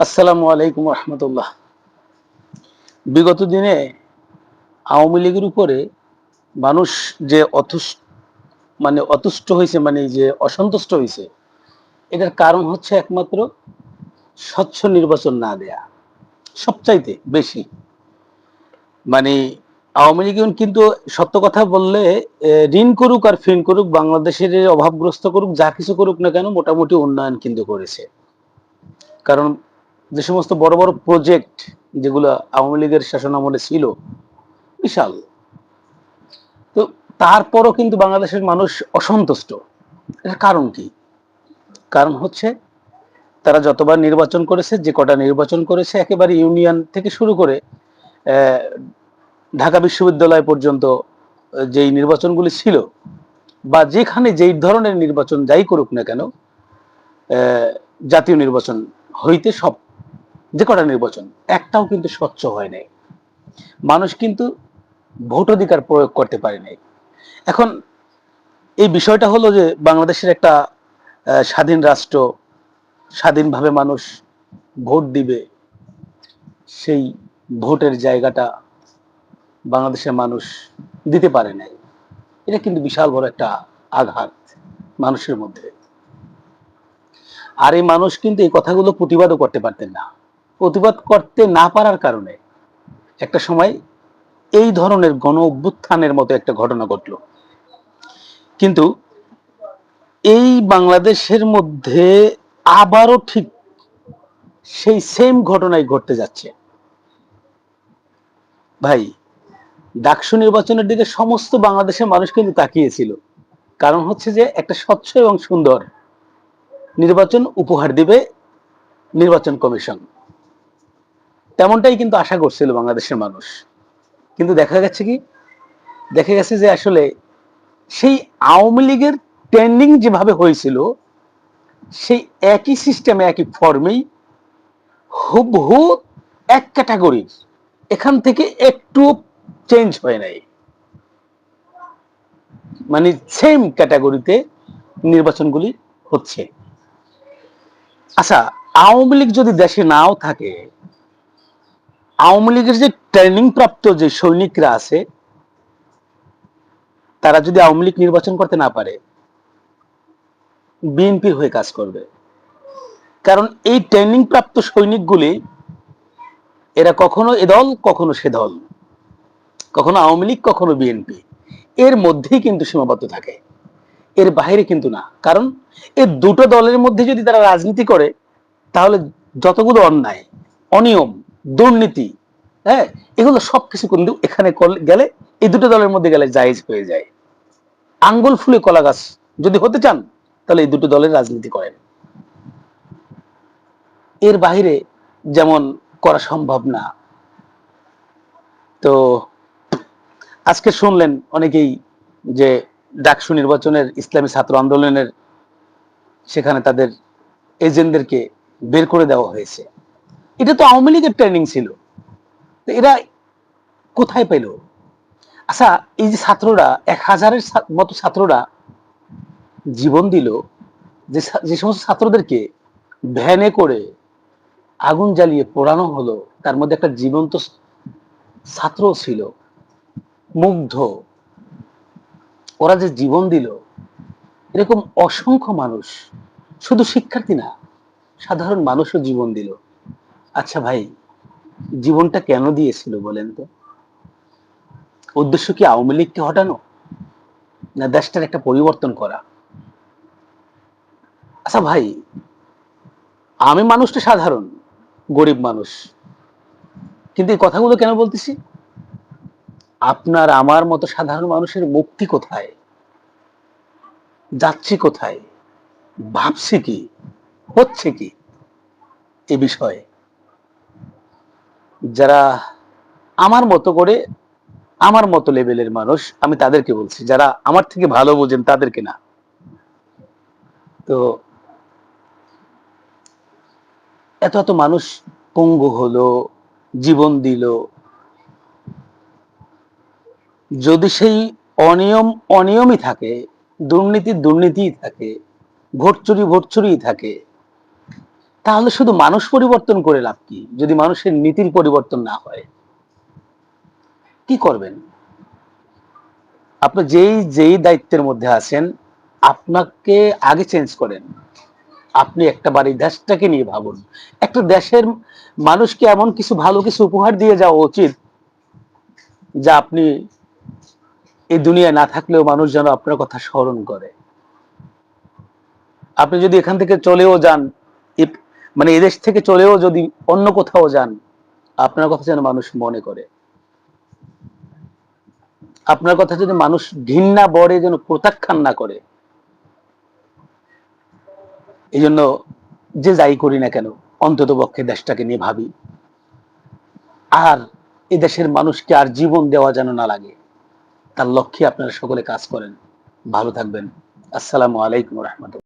আসসালামু আলাইকুম রহমতুল্লাহ। বিগত দিনে আওয়ামী লীগের উপরে মানুষ যে অতুষ্ট মানে অতুষ্ট হয়েছে মানে যে অসন্তুষ্ট হয়েছে, এটার কারণ হচ্ছে একমাত্র স্বচ্ছ নির্বাচন না দেয়া। সবচাইতে বেশি। মানে আওয়ামী লীগ কিন্তু সত্য কথা বললে ঋণ করুক আর ফিন করুক, বাংলাদেশের অভাবগ্রস্ত করুক, যা কিছু করুক না কেন, মোটামুটি উন্নয়ন কিন্তু করেছে। কারণ যে সমস্ত বড় বড় প্রজেক্ট যেগুলো আওয়ামী লীগের শাসন আমলে ছিল, বিশাল। তো তারপরও কিন্তু বাংলাদেশের মানুষ অসন্তুষ্ট। এর কারণ কি? কারণ হচ্ছে তারা যতবার নির্বাচন করেছে, যে কটা নির্বাচন করেছে, একেবারে ইউনিয়ন থেকে শুরু করে ঢাকা বিশ্ববিদ্যালয় পর্যন্ত যেই নির্বাচনগুলি ছিল, বা যেখানে যেই ধরনের নির্বাচন যাই করুক না কেন জাতীয় নির্বাচন হইতে সব যে কটা নির্বাচন, একটাও কিন্তু স্বচ্ছ হয় নাই। মানুষ কিন্তু ভোটাধিকার প্রয়োগ করতে পারে নাই। এখন এই বিষয়টা হলো যে বাংলাদেশের একটা স্বাধীন রাষ্ট্র, স্বাধীনভাবে মানুষ ভোট দিবে, সেই ভোটের জায়গাটা বাংলাদেশের মানুষ দিতে পারে নাই। এটা কিন্তু বিশাল বড় একটা আঘাত মানুষের মধ্যে। আর এই মানুষ কিন্তু এই কথাগুলো প্রতিবাদও করতে পারতেন না। প্রতিবাদ করতে না পারার কারণে একটা সময় এই ধরনের গণ অভ্যুত্থানের মতো একটা ঘটনা ঘটলো। কিন্তু এই বাংলাদেশের মধ্যে আবারও ঠিক সেই সেম ঘটনাই ঘটতে যাচ্ছে। ভাই, ডাকসু নির্বাচনের দিকে সমস্ত বাংলাদেশের মানুষ কিন্তু তাকিয়েছিল। কারণ হচ্ছে যে একটা স্বচ্ছ এবং সুন্দর নির্বাচন উপহার দিবে নির্বাচন কমিশন। তেমনটাই কিন্তু আশা করছিল বাংলাদেশের মানুষ। কিন্তু দেখা গেছে কি? দেখা গেছে যে আসলে সেই আওয়ামী লীগের ট্রেন্ডিং যেভাবে হয়েছিল, সেই একই সিস্টেমে একই ফর্মেই হুবহু এক ক্যাটাগরির এখান থেকে একটু চেঞ্জ হয় নাই। মানে সেম ক্যাটাগরিতে নির্বাচনগুলি হচ্ছে। আচ্ছা আওয়ামী লীগ যদি দেশে নাও থাকে আওয়ামী লীগের যে ট্রেনিং প্রাপ্ত যে সৈনিকরা আছে, তারা যদি আওয়ামী লীগ নির্বাচন করতে না পারে বিএনপির হয়ে কাজ করবে। কারণ এই ট্রেনিং প্রাপ্ত সৈনিকগুলি, এরা কখনো এ দল, কখনো সে দল। কখনো আওয়ামী লীগ, কখনো বিএনপি। এর মধ্যেই কিন্তু সীমাবদ্ধ থাকে। এর বাইরে কিন্তু না। কারণ এই দুটো দলের মধ্যে যদি তারা রাজনীতি করে, তাহলে যতগুলো অন্যায়, অনিয়ম দুর্নীতি হ্যাঁ? এগুলো সবকিছু কিন্তু এখানে গেলে এই দুটো দলের মধ্যে গেলে জায়েজ হয়ে যায়। আঙ্গুল ফুলে কলা গাছ যদি হতে চান, তাহলে এই দুটো দলের রাজনীতি করেন। এর বাইরে যেমন করা সম্ভব না। তো আজকে শুনলেন অনেকেই যে ডাকসু নির্বাচনের ইসলামী ছাত্র আন্দোলনের সেখানে তাদের এজেন্টদেরকে বের করে দেওয়া হয়েছে। এটা তো আওয়ামী লীগের ট্রেনিং ছিল। এরা কোথায় পেল? আচ্ছা এই যে ছাত্ররা, এক হাজারের মতো ছাত্ররা জীবন দিল, যে যে সমস্ত ছাত্রদেরকে ভ্যানে করে আগুন জ্বালিয়ে পোড়ানো হলো, তার মধ্যে একটা জীবন্ত ছাত্র ছিল, মুগ্ধ। ওরা যে জীবন দিল, এরকম অসংখ্য মানুষ, শুধু শিক্ষার্থী না, সাধারণ মানুষও জীবন দিল। আচ্ছা ভাই, জীবনটা কেন দিয়েছিল বলেন তো? উদ্দেশ্য কি আওয়ামী লীগকে হটানো? না দেশটার একটা পরিবর্তন করা? আচ্ছা ভাই, আমি মানুষটা সাধারণ, গরিব মানুষ। কিন্তু এই কথাগুলো কেন বলতেছি? আপনার আমার মতো সাধারণ মানুষের মুক্তি কোথায়? যাচ্ছি কোথায়? ভাবছি কি? হচ্ছে কি? এ বিষয়ে। যারা আমার মতো করে, আমার মতো লেভেলের মানুষ, আমি তাদেরকে বলছি, যারা আমার থেকে ভালো বোঝেন তাদেরকে না। তো এত এত মানুষ পঙ্গু হলো, জীবন দিল। যদি সেই অনিয়ম, অনিয়মই থাকে, দুর্নীতি দুর্নীতিই থাকে ভোট চুরি ভোট চুরিই থাকে তাহলে শুধু মানুষ পরিবর্তন করে লাভ কি? যদি মানুষের নীতির পরিবর্তন না হয়। কি করবেন? আপনি যেই যেই দায়িত্বের মধ্যে আছেন, আপনাকে আগে চেঞ্জ করেন। আপনি একটা বাড়ি দেশটাকে নিয়ে ভাবুন। একটা দেশের মানুষকে এমন কিছু ভালো কিছু উপহার দিয়ে যাওয়া উচিত, যা আপনি এই দুনিয়ায় না থাকলেও মানুষ যেন আপনার কথা স্মরণ করে। আপনি যদি এখান থেকে চলেও যান মানে এদেশ থেকে চলেও যদি অন্য কোথাও যান, আপনার কথা যেন মানুষ মনে করে। আপনার কথা যদি মানুষ ঘৃণা বড়ে যেন প্রত্যাখ্যান না করে। এই জন্য যে যাই করি না কেন, অন্তত পক্ষে দেশটাকে নিয়ে ভাবি। আর এ দেশের মানুষকে আর জীবন দেওয়া যেন না লাগে, তার লক্ষ্যে আপনারা সকলে কাজ করেন। ভালো থাকবেন। আসসালামু আলাইকুম রহমতুল্লাহ।